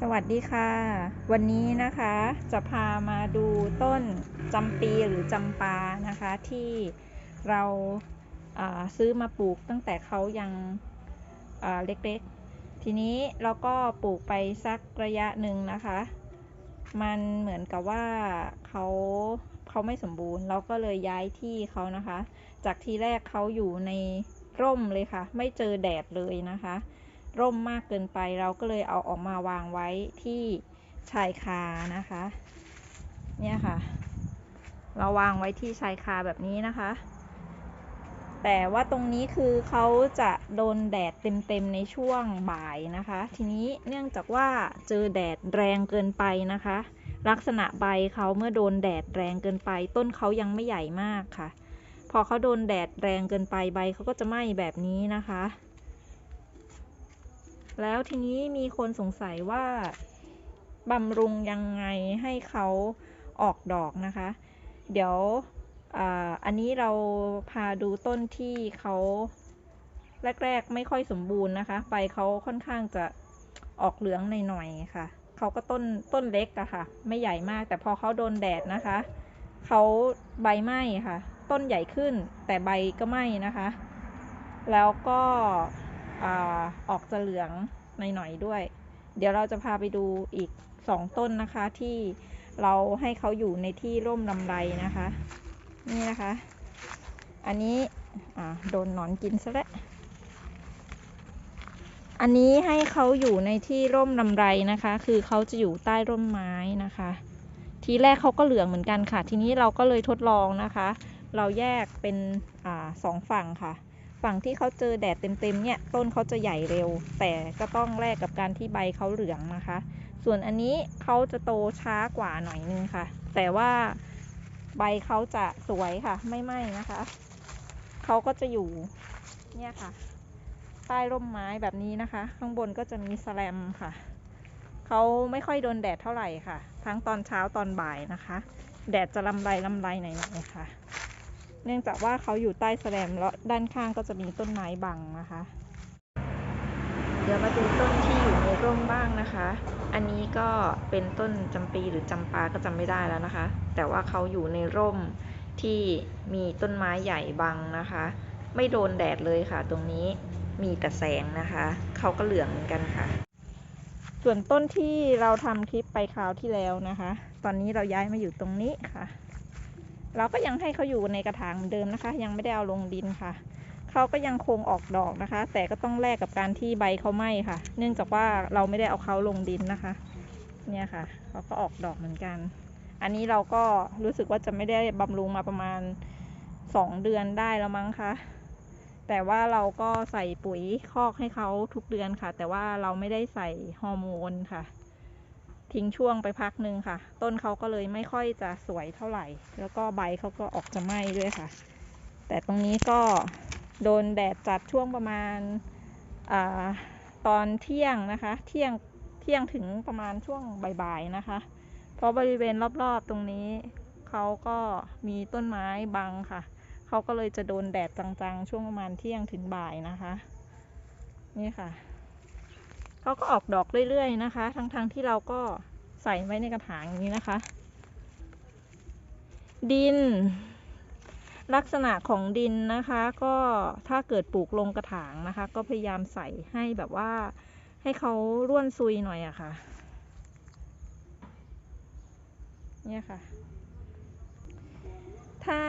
สวัสดีค่ะ วันนี้นะคะจะพามาดูต้นจำปีหรือจำปานะคะที่เราาซื้อมาปลูกตั้งแต่เขายังเล็กๆ ทีนี้เราก็ปลูกไปสักระยะหนึ่งนะคะ มันเหมือนกับว่าเขาเขาไม่สมบูรณ์ เราก็เลยย้ายที่เขานะคะ จากที่แรกเขาอยู่ในร่มเลยค่ะ ไม่เจอแดดเลยนะคะ ร่มมากเกินไป เราก็เลยเอาออกมาวางไว้ที่ชายคานะคะ เนี่ยค่ะ เราวางไว้ที่ชายคาแบบนี้นะคะ แต่ว่าตรงนี้คือเขาจะโดนแดดเต็มๆในช่วงบ่ายนะคะ ทีนี้เนื่องจากว่าเจอแดดแรงเกินไปนะคะ ลักษณะใบเขาเมื่อโดนแดดแรงเกินไป ต้นเขายังไม่ใหญ่มากค่ะ พอเขาโดนแดดแรงเกินไปใบเขาก็จะไหม้แบบนี้นะคะ แล้วทีนี้มีคนสงสัยว่าบำรุงยังไงให้เขาออกดอกนะคะ เดี๋ยวออันนี้เราพาดูต้นที่เขาแรก ๆ ไม่ค่อยสมบูรณ์นะคะ ใบเขาค่อนข้างจะออกเหลืองหน่อยๆค่ะ เขาก็ต้นต้นเล็กอะค่ะ ไม่ใหญ่มาก แต่พอเขาโดนแดดนะคะ เขาใบไหม้ค่ะ ต้นใหญ่ขึ้นแต่ใบก็ไหม้นะคะ แล้วก็ ออกจะเหลืองหน่อยๆด้วย เดี๋ยวเราจะพาไปดูอีกสองต้นนะคะที่เราให้เขาอยู่ในที่ร่มลำไรนะคะ นี่นะคะ อันนี้โดนหนอนกินซะแล้วอันนี้ให้เขาอยู่ในที่ร่มลำไรนะคะ คือเขาจะอยู่ใต้ร่มไม้นะคะ ทีแรกเขาก็เหลืองเหมือนกันค่ะ ทีนี้เราก็เลยทดลองนะคะ เราแยกเป็นอสองฝั่งค่ะ ฝั่งที่เขาเจอแดดเต็มๆเนี่ยต้นเขาจะใหญ่เร็ว แต่ก็ต้องแลกกับการที่ใบเขาเหลืองนะคะ ส่วนอันนี้เขาจะโตช้ากว่าหน่อยนึงค่ะ แต่ว่าใบเขาจะสวยค่ะ ไม่ไหม้นะคะเขาก็จะอยู่เนี่ยค่ะ ใต้ร่มไม้แบบนี้นะคะ ข้างบนก็จะมีสแลมค่ะเขาไม่ค่อยโดนแดดเท่าไหร่ค่ะ ทั้งตอนเช้าตอนบ่ายนะคะ แดดจะลำไรลำไรหน่อยๆค่ะ เนื่องจากว่าเขาอยู่ใต้แสลมแล้วด้านข้างก็จะมีต้นไม้บังนะคะ เดี๋ยวมาดูต้นที่อยู่ในร่มบ้างนะคะ อันนี้ก็เป็นต้นจำปีหรือจำปาก็จำไม่ได้แล้วนะคะ แต่ว่าเขาอยู่ในร่มที่มีต้นไม้ใหญ่บังนะคะ ไม่โดนแดดเลยค่ะ ตรงนี้มีแต่แสงนะคะ เขาก็เหลืองเหมือนกันค่ะ ส่วนต้นที่เราทำคลิปไปคราวที่แล้วนะคะ ตอนนี้เราย้ายมาอยู่ตรงนี้ค่ะ เราก็ยังให้เขาอยู่ในกระถางเดิมนะคะ ยังไม่ได้เอาลงดินค่ะเขาก็ยังคงออกดอกนะคะ แต่ก็ต้องแลกกับการที่ใบเขาไหม้ค่ะ เนื่องจากว่าเราไม่ได้เอาเขาลงดินนะคะ เนี่ยค่ะเขาก็ออกดอกเหมือนกัน อันนี้เราก็รู้สึกว่าจะไม่ได้บำรุงมาประมาณสองเดือนได้แล้วมั้งคะแต่ว่าเราก็ใส่ปุ๋ยคอกให้เขาทุกเดือนค่ะ แต่ว่าเราไม่ได้ใส่ฮอร์โมนค่ะ ทิ้งช่วงไปพักหนึ่งค่ะ ต้นเขาก็เลยไม่ค่อยจะสวยเท่าไหร่ แล้วก็ใบเขาก็ออกจะไหม้ด้วยค่ะ แต่ตรงนี้ก็โดนแดดจัดช่วงประมาณอตอนเที่ยงนะคะ เที่ยงเที่ยงถึงประมาณช่วงบ่ายๆนะคะ เพราะบริเวณรอบๆตรงนี้เขาก็มีต้นไม้บังค่ะเขาก็เลยจะโดนแดดจังๆ ช่วงประมาณเที่ยงถึงบ่ายนะคะ นี่ค่ะ เขาก็ออกดอกเรื่อยๆนะคะ ทั้งๆทที่เราก็ใส่ไว้ในกระถางอย่างนี้นะคะ ดิน ลักษณะของดินนะคะ ก็ถ้าเกิดปลูกลงกระถางนะคะ ก็พยายามใส่ให้แบบว่าให้เขาร่วนซุยหน่อยอะคะ่ะ เนี่ยค่ะ ถ้า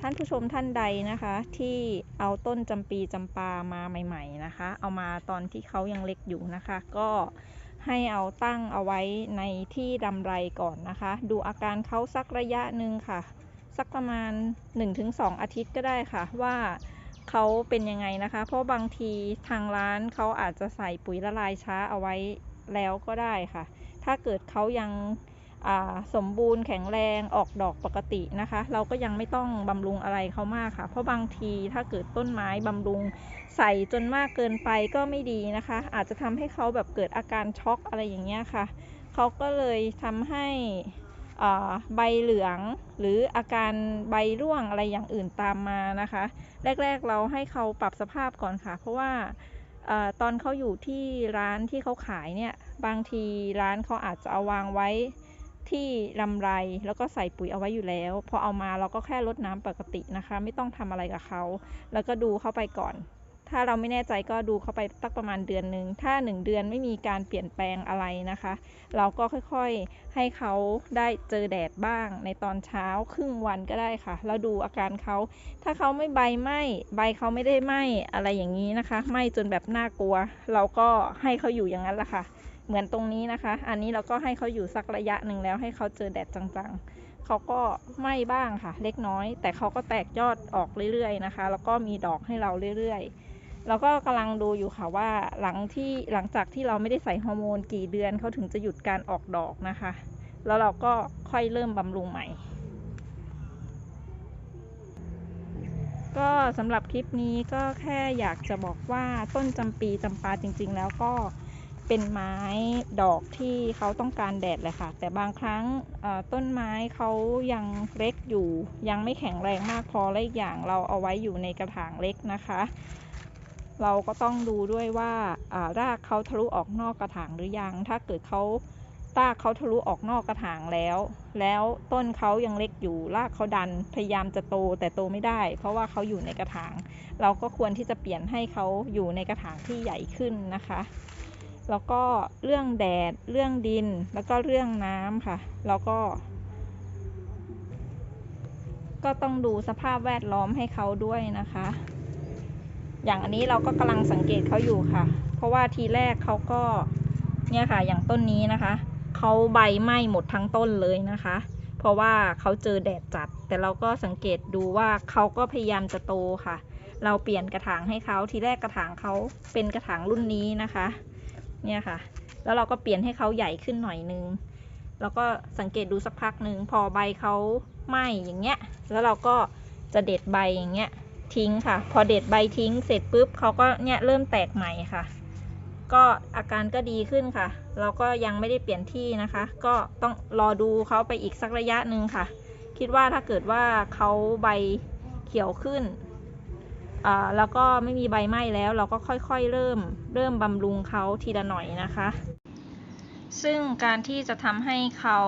ท่านผู้ชมท่านใดนะคะ ที่เอาต้นจำปีจำปามาใหม่ๆนะคะ เอามาตอนที่เขายังเล็กอยู่นะคะ ก็ให้เอาตั้งเอาไว้ในที่ดำไรก่อนนะคะ ดูอาการเขาสักระยะหนึ่งค่ะ สักประมาณ 1-2 อาทิตย์ก็ได้ค่ะว่าเขาเป็นยังไงนะคะ เพราะบางทีทางร้านเขาอาจจะใส่ปุ๋ยละลายช้าเอาไว้แล้วก็ได้ค่ะ ถ้าเกิดเขายัง สมบูรณ์แข็งแรงออกดอกปกตินะคะ เราก็ยังไม่ต้องบำรุงอะไรเขามากค่ะ เพราะบางทีถ้าเกิดต้นไม้บำรุงใส่จนมากเกินไปก็ไม่ดีนะคะ อาจจะทำให้เขาแบบเกิดอาการช็อกอะไรอย่างเงี้ยค่ะเขาก็เลยทำให้ใบเหลืองหรืออาการใบร่วงอะไรอย่างอื่นตามมานะคะ แรก ๆเราให้เขาปรับสภาพก่อนค่ะ เพราะว่าอตอนเขาอยู่ที่ร้านที่เขาขายเนี่ยบางทีร้านเขาอาจจะเอาวางไว้ ที่ลำไรแล้วก็ใส่ปุ๋ยเอาไว้อยู่แล้ว พอเอามาเราก็แค่รดน้ำปกตินะคะ ไม่ต้องทำอะไรกับเขา แล้วก็ดูเข้าไปก่อน ถ้าเราไม่แน่ใจก็ดูเข้าไปสักประมาณเดือนหนึ่งถ้า 1 เดือนไม่มีการเปลี่ยนแปลงอะไรนะคะ เราก็ค่อยๆให้เขาได้เจอแดดบ้าง ในตอนเช้าครึ่งวันก็ได้ค่ะ แล้วดูอาการเขา ถ้าเขาไม่ใบไหม้ใบเขาไม่ได้ไหม้อะไรอย่างนี้นะคะไหม้จนแบบน่ากลัว เราก็ให้เขาอยู่อย่างนั้นแหละค่ะ เหมือนตรงนี้นะคะ อันนี้เราก็ให้เขาอยู่สักระยะหนึ่งแล้วให้เขาเจอแดดจังๆ เขาก็ไหม้บ้างค่ะ เล็กน้อย แต่เขาก็แตกยอดออกเรื่อยๆนะคะ แล้วก็มีดอกให้เราเรื่อยๆเราก็กำลังดูอยู่ค่ะว่าหลังที่หลังจากที่เราไม่ได้ใส่ฮอร์โมนกี่เดือนเขาถึงจะหยุดการออกดอกนะคะ แล้วเราก็ค่อยเริ่มบำรุงใหม่ก็สำหรับคลิปนี้ก็แค่อยากจะบอกว่าต้นจำปีจำปาจริง ๆ แล้วก็ เป็นไม้ดอกที่เขาต้องการแดดเลยค่ะ แต่บางครั้งต้นไม้เขายังเล็กอยู่ ยังไม่แข็งแรงมากพอและอีกอย่างเราเอาไว้อยู่ในกระถางเล็กนะคะ เราก็ต้องดูด้วยว่าอ่ารากเขาทะลุออกนอกกระถางหรือยัง ถ้าเกิดเขารากเขาทะลุออกนอกกระถางแล้ว แล้วต้นเขายังเล็กอยู่รากเขาดันพยายามจะโตแต่โตไม่ได้ เพราะว่าเขาอยู่ในกระถาง เราก็ควรที่จะเปลี่ยนให้เขาอยู่ในกระถางที่ใหญ่ขึ้นนะคะ แล้วก็เรื่องแดด เรื่องดิน แล้วก็เรื่องน้ำค่ะ แล้วก็ ก็ต้องดูสภาพแวดล้อมให้เขาด้วยนะคะ อย่างอันนี้เราก็กำลังสังเกตเขาอยู่ค่ะ เพราะว่าทีแรกเขาก็ เนี่ยค่ะ อย่างต้นนี้นะคะ เขาใบไหม้หมดทั้งต้นเลยนะคะ เพราะว่าเขาเจอแดดจัด แต่เราก็สังเกตดูว่าเขาก็พยายามจะโตค่ะ เราเปลี่ยนกระถางให้เขา ทีแรกกระถางเขาเป็นกระถางรุ่นนี้นะคะ เนี่ยค่ะ แล้วเราก็เปลี่ยนให้เขาใหญ่ขึ้นหน่อยนึง แล้วก็สังเกตดูสักพักหนึ่งพอใบเขาไหม้อย่างเงี้ย แล้วเราก็จะเด็ดใบอย่างเงี้ยทิ้งค่ะ พอเด็ดใบทิ้งเสร็จปุ๊บเขาก็เนี่ยเริ่มแตกใหม่ค่ะ ก็อาการก็ดีขึ้นค่ะ เราก็ยังไม่ได้เปลี่ยนที่นะคะ ก็ต้องรอดูเขาไปอีกสักระยะหนึ่งค่ะ คิดว่าถ้าเกิดว่าเขาใบเขียวขึ้น แล้วก็ไม่มีใบไหม้แล้วเราก็ค่อยๆ เริ่มเริ่มบำรุงเขาทีละหน่อยนะคะ ซึ่งการที่จะทำให้เขา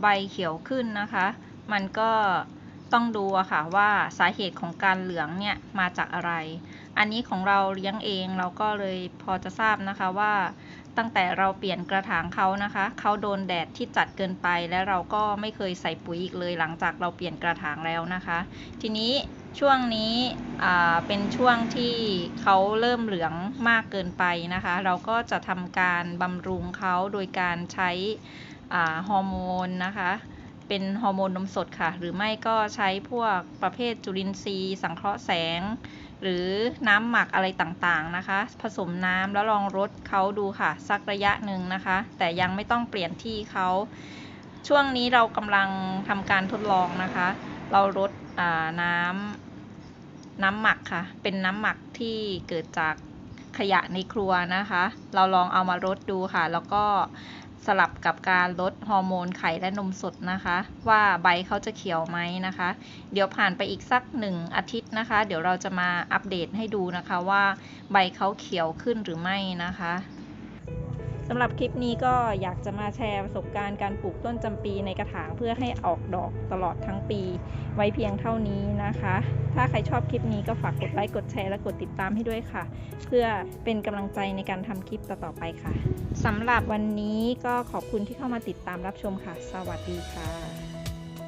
ใบเขียวขึ้นนะคะ มันก็ ต้องดูอะค่ะว่าสาเหตุของการเหลืองเนี่ยมาจากอะไร อันนี้ของเราเลี้ยงเองเราก็เลยพอจะทราบนะคะว่าตั้งแต่เราเปลี่ยนกระถางเขานะคะ เขาโดนแดดที่จัดเกินไป และเราก็ไม่เคยใส่ปุ๋ยอีกเลยหลังจากเราเปลี่ยนกระถางแล้วนะคะ ทีนี้ช่วงนี้เป็นช่วงที่เขาเริ่มเหลืองมากเกินไปนะคะ เราก็จะทำการบำรุงเขาโดยการใช้ฮอร์โมนนะคะ เป็นฮอร์โมนนมสดค่ะ หรือไม่ก็ใช้พวกประเภทจุลินทรีย์ สังเคราะห์แสง หรือน้ำหมักอะไรต่างๆนะคะ ผสมน้ำแล้วลองรดเขาดูค่ะสักระยะหนึ่งนะคะ แต่ยังไม่ต้องเปลี่ยนที่เขาช่วงนี้เรากำลังทำการทดลองนะคะ เรารดน้ำน้ำหมักค่ะ เป็นน้ำหมักที่เกิดจากขยะในครัวนะคะ เราลองเอามารดดูค่ะ แล้วก็ สลับกับการลดฮอร์โมนไข่และนมสดนะคะ ว่าใบเขาจะเขียวไหมนะคะ เดี๋ยวผ่านไปอีกสักหนึ่งอาทิตย์นะคะ เดี๋ยวเราจะมาอัปเดตให้ดูนะคะว่าใบเขาเขียวขึ้นหรือไม่นะคะ สำหรับคลิปนี้ก็อยากจะมาแชร์ประสบการณ์การปลูกต้นจำปีในกระถางเพื่อให้ออกดอกตลอดทั้งปี ไว้เพียงเท่านี้นะคะ ถ้าใครชอบคลิปนี้ก็ฝากกดไลค์กดแชร์และกดติดตามให้ด้วยค่ะ เพื่อเป็นกำลังใจในการทำคลิปต่อๆไปค่ะสำหรับวันนี้ก็ขอบคุณที่เข้ามาติดตามรับชมค่ะ สวัสดีค่ะ